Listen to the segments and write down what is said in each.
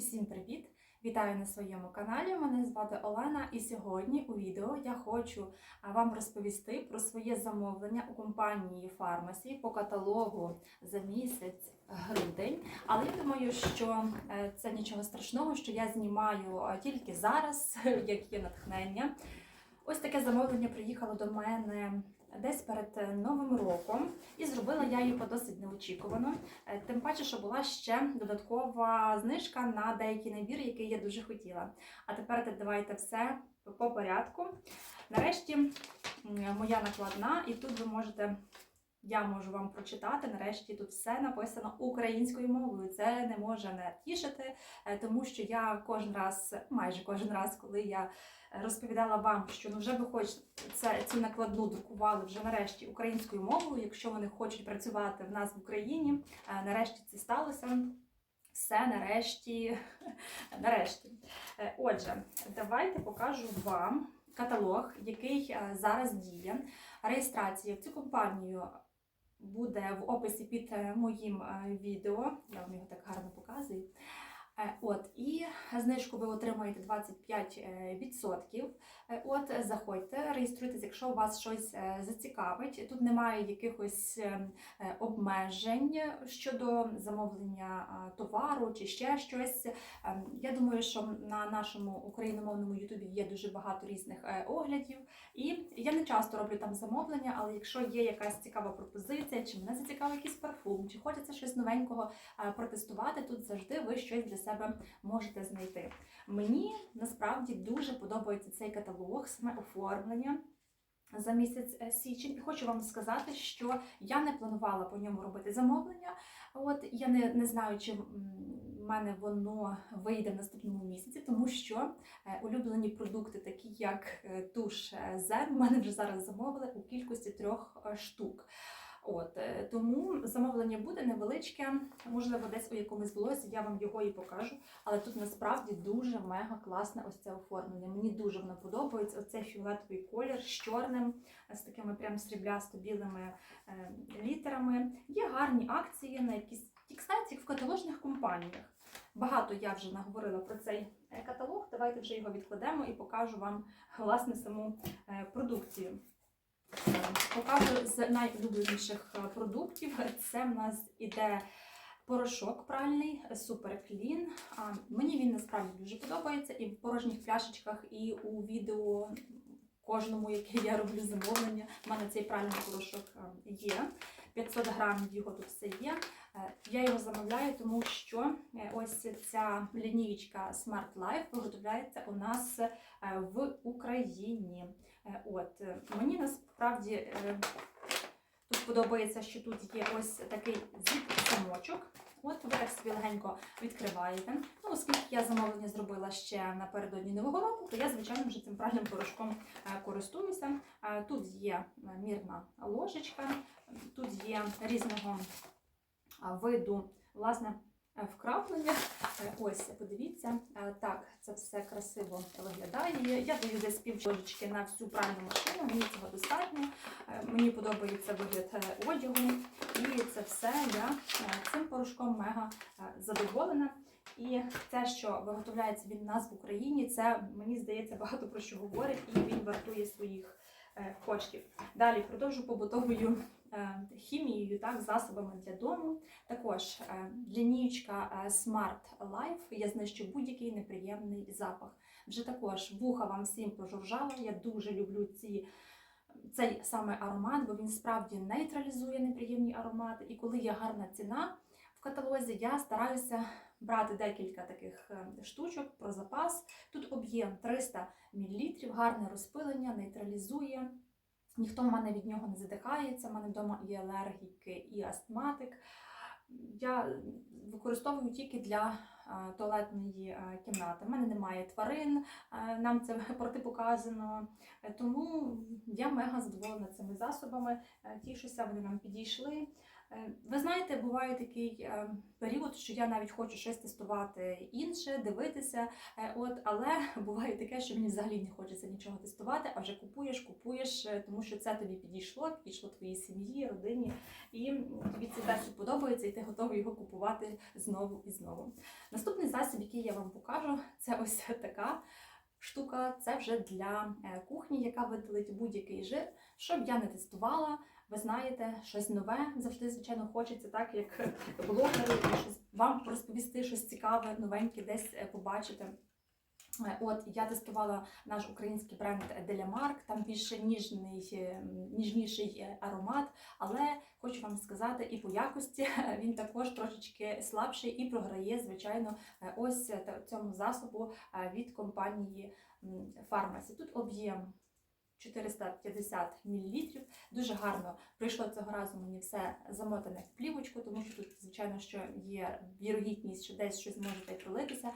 Усім привіт! Вітаю на своєму каналі. Мене звати Олена, і сьогодні у відео я хочу вам розповісти про своє замовлення у компанії Фармасі по каталогу за місяць грудень. Але я думаю, що е, це нічого страшного, що я знімаю тільки зараз, як є натхнення. Ось таке замовлення приїхало до мене десь перед е, Новим роком, і зробила я її досить неочікувано. Е, Тим паче, що була ще додаткова знижка на деякі набір, який я дуже хотіла. А тепер давайте все по порядку. Нарешті моя накладна, і тут ви можете. Я можу вам прочитати. Нарешті тут все написано українською мовою. Це не може не тішити, е, тому що я кожен раз, майже кожен раз, коли я розповідала вам, що ну вже би хоч це цю накладну друкували вже нарешті українською мовою, якщо вони хочуть працювати в нас в Україні. е, Нарешті це сталося. Все нарешті. нарешті. Е, Отже, давайте покажу вам каталог, який е, зараз діє. Реєстрація в цю компанію буде в описі під е, моїм е, відео. Я вам його так гарно показую. Е, От, і знижку ви отримаєте 25%. Е, От, е, заходьте, реєструйтесь, якщо вас щось зацікавить. Тут немає якихось обмежень щодо замовлення товару чи ще щось. Ем, Я думаю, що на нашому україномовному Ютубі є дуже багато різних оглядів. І я не часто роблю там замовлення, але якщо є якась цікава пропозиція, чи мене зацікавив якийсь парфум, чи хочеться щось новенького протестувати, тут завжди ви щось для себе можете знайти. Мені насправді дуже подобається цей каталог, саме оформлення. За місяць е, січень, і хочу вам сказати, що я не планувала по ньому робити замовлення. От я не, не знаю, чи в мене воно вийде в наступному місяці, тому що е, улюблені продукти, такі як е, туш в мене вже зараз замовили у кількості трьох штук. От е, тому замовлення буде невеличке, можливо, десь у якомусь блозі я вам його і покажу. Але тут насправді дуже мега класне ось це оформлення. Мені дуже воно подобається. Оцей фіолетовий колір з чорним, з такими прям сріблясто-білими е, літерами. Є гарні акції на якісь тікстаці в каталожних компаніях. Багато я вже наговорила про цей е, каталог. Давайте вже його відкладемо і покажу вам власне саму е, продукцію. Покажу з найулюбленіших е, продуктів. Це в нас іде порошок пральний, супер клін. Мені він насправді дуже подобається і в порожніх пляшечках, і у відео кожному, яке я роблю замовлення. У мене цей пральний порошок е, є. 500 грамів його тут все є. Е, Я його замовляю, тому що ось ця лінієчка Smart Life виготовляється у нас в Україні. Е, От е, мені насправді е, тут подобається, що тут є ось такий зіп-замочок. От ви так собі легенько відкриваєте. Ну, оскільки я замовлення зробила ще напередодні нового року, то я, звичайно, вже цим пральним порошком користуюся. Тут є мірна ложечка, тут є різного виду власне вкраплення. Е, Ось, подивіться, Е, так, це все красиво виглядає. Я даю десь пів ложечки на всю пральну машину, мені цього достатньо. Е, Мені подобається вигляд е, одягу. І це все я е, цим порошком мега е, задоволена. І те, що виготовляється він у нас в Україні, це мені здається багато про що говорить, і він вартує своїх е, коштів. Далі продовжу побутовою е, хімією, так, засобами для дому. Також е, лінієчка е, Smart Life. Я знищу будь-який неприємний запах. Вже також вуха вам всім пожуржала. Я дуже люблю ці. Цей саме аромат, бо він справді нейтралізує неприємні аромати. І коли є гарна ціна в каталозі, я стараюся брати декілька таких е, штучок про запас. Тут об'єм 300 мл, гарне розпилення, нейтралізує. Ніхто в мене від нього не задихається. У мене вдома і алергіки, і астматик. Я використовую тільки для е, туалетної е, кімнати. У мене немає тварин, нам це протипоказано. Тому я мега задоволена цими засобами. Тішуся, вони нам підійшли. Е, Ви знаєте, буває такий е, період, що я навіть хочу щось тестувати інше, дивитися. е, От, але буває таке, що мені взагалі не хочеться нічого тестувати, а вже купуєш, купуєш, тому що це тобі підійшло, підійшло твоїй сім'ї, родині, і тобі цей засіб подобається, і ти готовий його купувати знову і знову. Наступний засіб, який я вам покажу, це ось така штука. Це вже для кухні, яка видалить будь-який жир, щоб я не тестувала. Ви знаєте, щось нове завжди, звичайно, хочеться, так як блогери, щось вам розповісти щось цікаве, новеньке, десь е, побачити. Е, От я тестувала наш український бренд Делямарк, там більше ніжний, е, ніжніший аромат, але хочу вам сказати, і по якості він також трошечки слабший і програє, звичайно, ось цьому засобу від компанії Фармасі. Тут об'єм 450 мл. Дуже гарно прийшло цього разу мені все замотане в плівочку, тому що тут, звичайно, що є вірогідність, що десь щось може пролитися.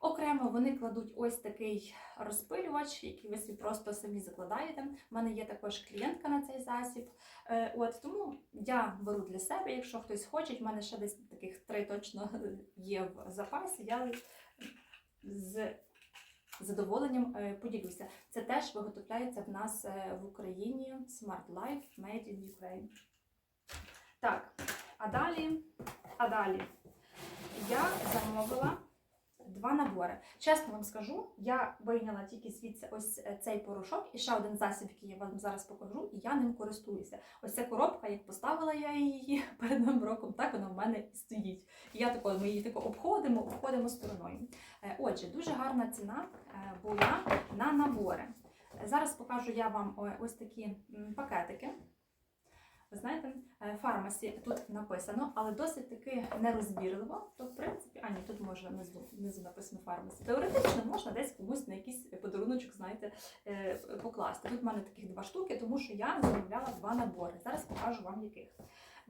Окремо вони кладуть ось такий розпилювач, який ви собі просто самі закладаєте. У мене є також клієнтка на цей засіб. Е, От тому я беру для себе, якщо хтось хоче, в мене ще десь таких три точно є в запасі. Я з задоволенням е, поділюся. Це теж виготовляється в нас е, в Україні Smart Life Made in Ukraine. Так, а далі, а далі я замовила два набори. Чесно вам скажу, я вийняла тільки звідси ось е, цей порошок і ще один засіб, який я вам зараз покажу, і я ним користуюся. Ось ця коробка, як поставила я її перед новим роком, так вона в мене і стоїть. І я тако, ми її тако обходимо, обходимо стороною. Отже, дуже гарна ціна була на набори. Е, Зараз покажу я вам ось такі пакетики. Ви знаєте, е, фармасі тут написано, але досить таки нерозбірливо. То, в принципі, а ні, тут можна внизу, внизу написано фармасі. Теоретично можна десь комусь на якийсь подаруночок, знаєте, е, покласти. Тут в мене таких два штуки, тому що я замовляла два набори. Зараз покажу вам яких.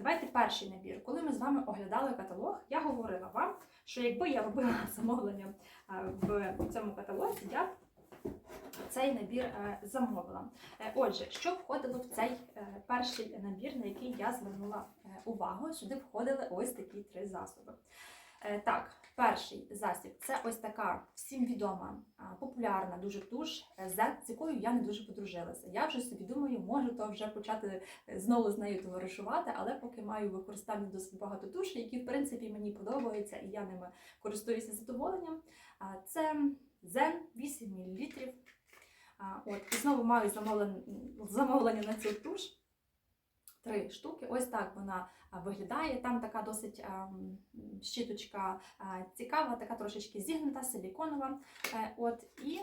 Давайте перший набір. Коли ми з вами оглядали каталог, я говорила вам, що якби я робила замовлення е, в цьому каталозі, я б цей набір е, замовила. Е, Отже, що входило в цей перший набір, на який я звернула увагу? Сюди входили ось такі три засоби. Е, Так, перший засіб це ось така всім відома, популярна дуже туш, е, з якою я не дуже подружилася. Я вже собі думаю, можу то вже почати е, знову з нею товаришувати, але поки маю використання досить багато тушей, які в принципі мені подобаються, і я ними користуюся задоволенням. Це Zen 8 мл. От, і знову маю замовлення, замовлення на цю туш. Три штуки. Ось так вона виглядає. Там така досить а, щіточка цікава, така трошечки зігнута, силіконова. Е, От, і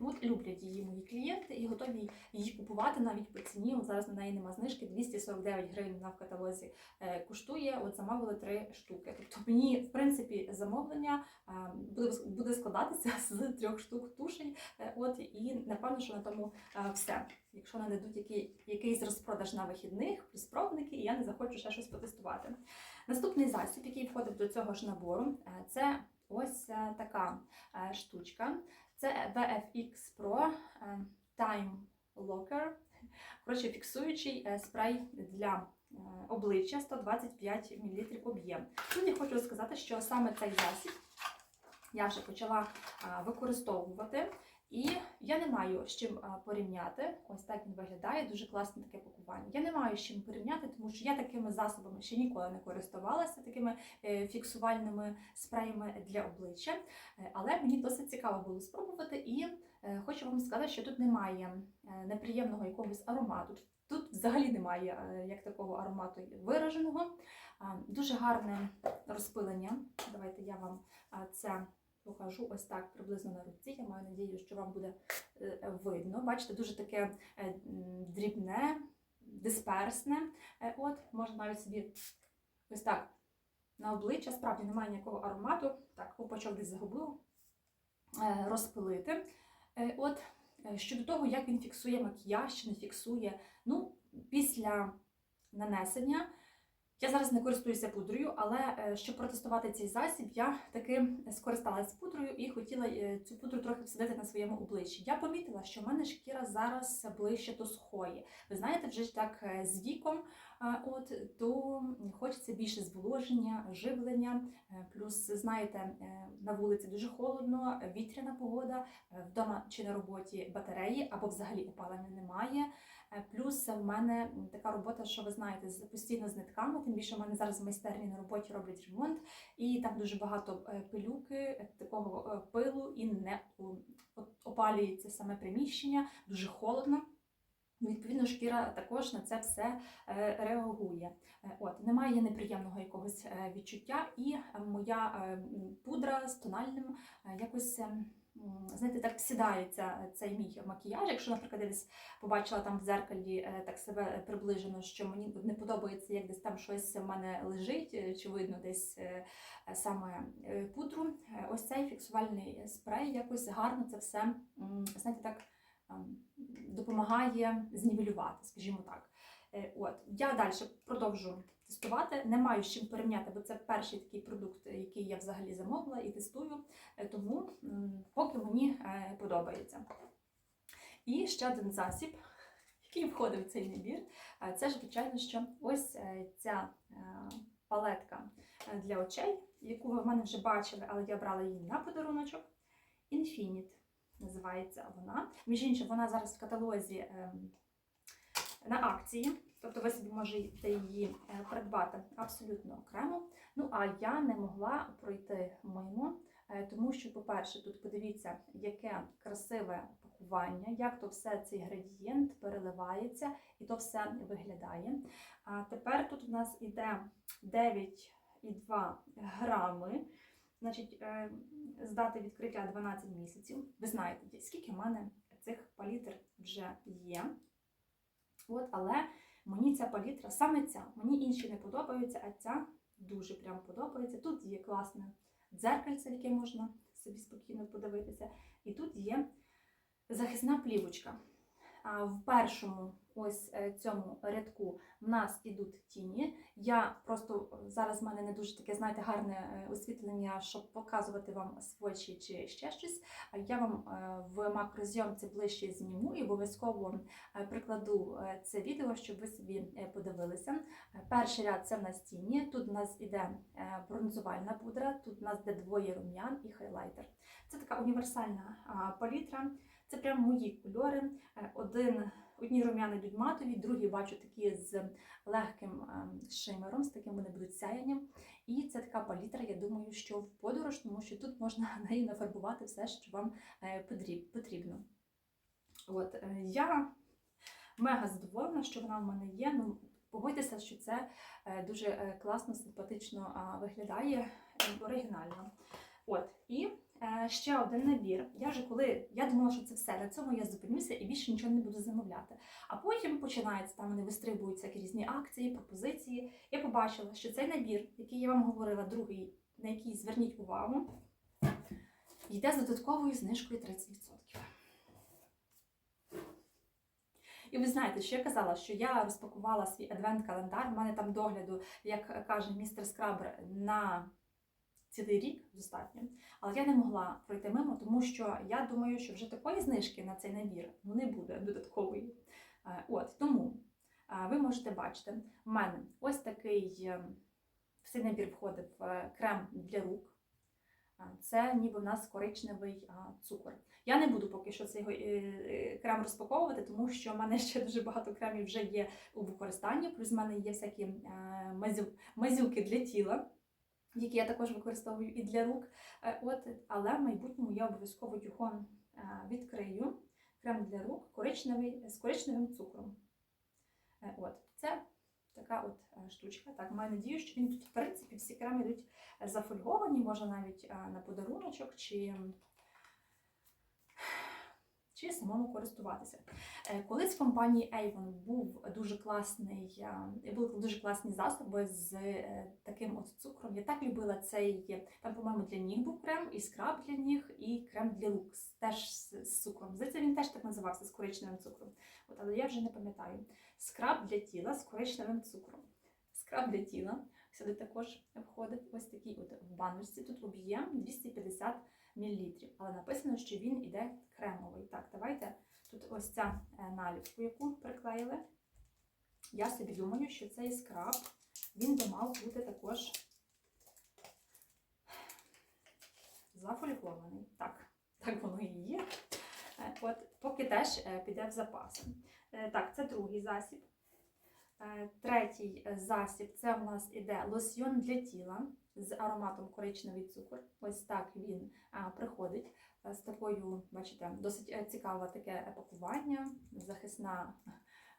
от люблять її мої клієнти і готові її купувати навіть по ціні. От зараз на неї нема знижки 249 гривень вона в каталозі е, коштує. От замовили три штуки. Тобто мені, в принципі, замовлення буде, складатися з трьох штук тушей. Е, От і напевно, що на тому е, все. Якщо нададуть який, якийсь розпродаж на вихідних, плюс пробники, і я не захочу ще щось потестувати. Наступний засіб, який входить до цього ж набору, це ось така штучка. Це VFX Pro е, Time Locker. Коротше, фіксуючий е, спрей для е, обличчя 125 мл об'єм. Тут я хочу сказати, що саме цей засіб я вже почала використовувати. І я не маю з чим порівняти. Ось так він виглядає, дуже класне таке пакування. Я не маю з чим порівняти, тому що я такими засобами ще ніколи не користувалася, такими е, фіксувальними спреями для обличчя. Е, Але мені досить цікаво було спробувати. І е, хочу вам сказати, що тут немає неприємного якогось аромату. Тут взагалі немає як такого аромату вираженого. Дуже гарне розпилення. Давайте я вам це покажу ось так приблизно на руці. Я маю надію, що вам буде е, видно. Бачите, дуже таке е, дрібне, дисперсне. Е, От, можна навіть собі ось так на обличчя. Справді немає ніякого аромату. Так, купачок десь загубила. Е, Розпилити. От, щодо того, як він фіксує макіяж чи не фіксує, ну, після нанесення. Я зараз не користуюся пудрою, але е, щоб протестувати цей засіб, я таки скористалась пудрою і хотіла е, цю пудру трохи всадити на своєму обличчі. Я помітила, що в мене шкіра зараз ближче до сухої. Ви знаєте, вже так е, з віком, от то хочеться більше зволоження, живлення. Плюс, знаєте, на вулиці дуже холодно, вітряна погода, вдома чи на роботі батареї або взагалі опалення немає. Е, Плюс в мене така робота, що ви знаєте, постійно з нитками, тим більше в мене зараз в майстерні на роботі роблять ремонт, і там дуже багато е, пилюки, е, такого пилу, і не опалюється саме приміщення, дуже холодно. Відповідно, шкіра також на це все реагує. От немає неприємного якогось відчуття, і моя пудра з тональним якось. Е, Знаєте, так сідається цей мій макіяж. Якщо, наприклад, я десь побачила там в дзеркалі е, так себе приближено, що мені не подобається, як десь там щось в мене лежить, е, чи видно десь е, е, саме е, пудру. Е, Ось цей фіксувальний спрей якось гарно це все, знаєте, так ем, допомагає знівелювати, скажімо так. Е, От я далі продовжу тестувати. Не маю з чим порівняти, бо це перший такий продукт, який я взагалі замовила і тестую. Е, Тому поки мені е, подобається. І ще один засіб, який входить в цей набір, е, це ж, звичайно, що ось ця палетка для очей, яку ви в мене вже бачили, але я брала її на подаруночок. Infinite називається вона. Між іншим, вона зараз в каталозі ем, на акції, тобто ви собі можете її е, придбати абсолютно окремо. Ну а я не могла пройти мимо, е, тому що, по-перше, тут подивіться, яке красиве пакування, як то все цей градієнт переливається і то все виглядає. А тепер тут у нас іде 9,2 грами. Значить, е, з дати відкриття 12 місяців. Ви знаєте, скільки в мене цих палітр вже є. От, але мені ця палітра, саме ця, мені інші не подобаються, а ця дуже прям подобається. Тут є класне дзеркальце, яке можна собі спокійно подивитися. І тут є захисна плівочка. В першому ось е, цьому рядку в нас ідуть тіні. Я просто зараз в мене не дуже таке, знаєте, гарне е, освітлення, щоб показувати вам свочі чи ще щось. Я вам е, в макрозйомці ближче зніму і обов'язково е, прикладу е, це відео, щоб ви собі е, подивилися. Е, Перший ряд це в нас тіні. Тут у нас іде е, бронзувальна пудра, тут у нас іде двоє рум'ян і хайлайтер. Це така універсальна палітра. Це прям мої кольори. Е, Один, одні рум'яни йдуть матові, другі бачу такі з легким ем, шимером, з таким вони будуть сяянням. І це така палітра, я думаю, що в подорож, тому що тут можна нею нафарбувати все, що вам е, потрібно. От, е, я мега задоволена, що вона в мене є. Ну, погодьтеся, що це е, дуже е, класно, симпатично виглядає, е, оригінально. От, і е, ще один набір. Я вже коли я думала, що це все, на цьому я зупинюся і більше нічого не буду замовляти. А потім починається там, вони вистрибують всякі різні акції, пропозиції. Я побачила, що цей набір, який я вам говорила, другий, на який зверніть увагу, йде з додатковою знижкою 30%. І ви знаєте, що я казала, що я розпакувала свій адвент-календар. У мене там догляду, як каже містер Скрабер, на цілий рік достатньо. Але я не могла пройти мимо, тому що я думаю, що вже такої знижки на цей набір ну, не буде додаткової. Е, От тому е, ви можете бачити, в мене ось такий е, в цей набір входив е, крем для рук. Це ніби в нас коричневий цукор. Я не буду поки що цей е, е, крем розпаковувати, тому що в мене ще дуже багато кремів вже є у використанні. Плюс в мене є всякі е, мазюки для тіла, які я також використовую і для рук. Е, От, але в майбутньому я обов'язково його е, відкрию. Крем для рук коричневий, з коричневим цукром. Е, От, це така от штучка. Так, маю надію, що він тут, в принципі, всі креми йдуть зафольговані, може навіть на подаруночок чи, чи самому користуватися. Е, Колись в компанії Avon був дуже класний, е, були дуже класні засоби з е, таким от цукром. Я так любила цей, там, по-моєму, для ніг був крем, і скраб для ніг, і крем для рук з- теж з, цукром. Здається, він теж так називався з коричневим цукром. От, але я вже не пам'ятаю. Скраб для тіла з коричневим цукром. скраб для тіла. Сюди також входить ось такий от в баночці. Тут об'єм 250 мл, але написано, що він іде кремовий. Так, давайте тут ось ця е, наліпку, яку приклеїли. Я собі думаю, що цей скраб він би мав бути також зафольгований. Так, так воно і є. Е, От, поки теж е, піде в запас. Так, це другий засіб. Третій засіб це в нас іде лосьйон для тіла з ароматом коричневий цукор. Ось так він приходить з такою, бачите, досить е, цікаве таке пакування, захисна.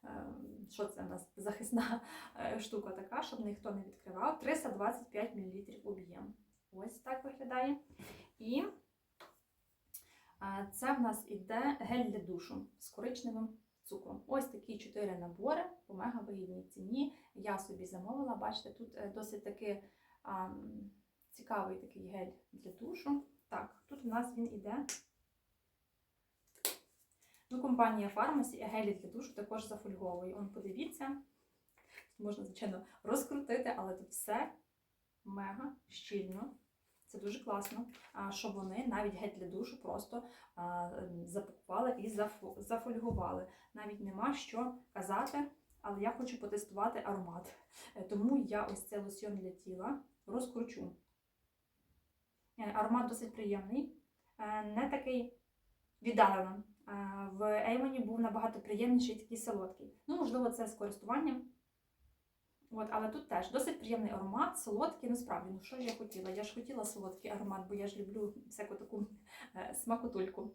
е, Що це в нас? Захисна е, штука така, щоб ніхто не відкривав. 325 мл об'єм. Ось так виглядає. І це в нас іде гель для душу з коричневим цукром. Ось такі чотири набори по мегавигідній ціні. Я собі замовила. Бачите, тут е, досить таки цікавий такий гель для душу. Так, тут у нас він іде. Ну, компанія Pharmacy і гелі для душу також зафольговує. Он подивіться, можна, звичайно, розкрутити, але тут все мега щільно. Це дуже класно, що вони навіть гель для душу просто ем, запакували і зафольгували. Навіть нема що казати, але я хочу потестувати аромат. Е, Тому я ось цей лосьйон для тіла розкручу. Е, Аромат досить приємний, е, не такий віддалено. Е, В Ейвоні був набагато приємніший, такий солодкий. Ну, можливо, це з користуванням. От, але тут теж досить приємний аромат, солодкий, насправді, ну що ж я хотіла? Я ж хотіла солодкий аромат, бо я ж люблю всяку таку смакотульку.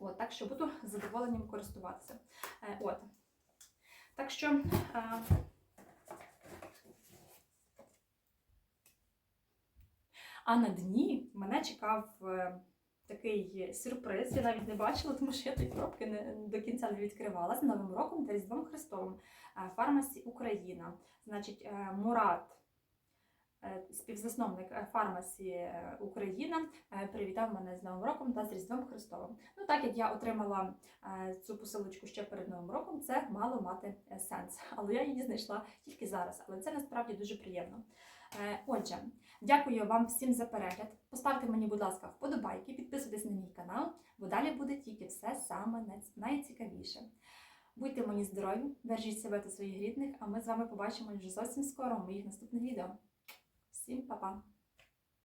От, так що буду з задоволенням користуватися. От. Так що. А на дні мене чекав е, такий сюрприз. Я навіть не бачила, тому що я ті коробки не, до кінця не відкривала з Новим роком та Різдвом Христовим. Е, Фармасі Україна. Значить, е, Мурат, співзасновник Фармасі Україна, привітав мене з Новим роком та з Різдвом Христовим. Ну, так як я отримала цю посилочку ще перед Новим роком, це мало мати сенс. Але я її знайшла тільки зараз. Але це насправді дуже приємно. Е, Отже, дякую вам всім за перегляд. Поставте мені, будь ласка, вподобайки, підписуйтесь на мій канал, бо далі буде тільки все саме найцікавіше. Будьте мені здорові, бережіть себе та своїх рідних, а ми з вами побачимо вже зовсім скоро в моїх наступних відео. Всім па-па!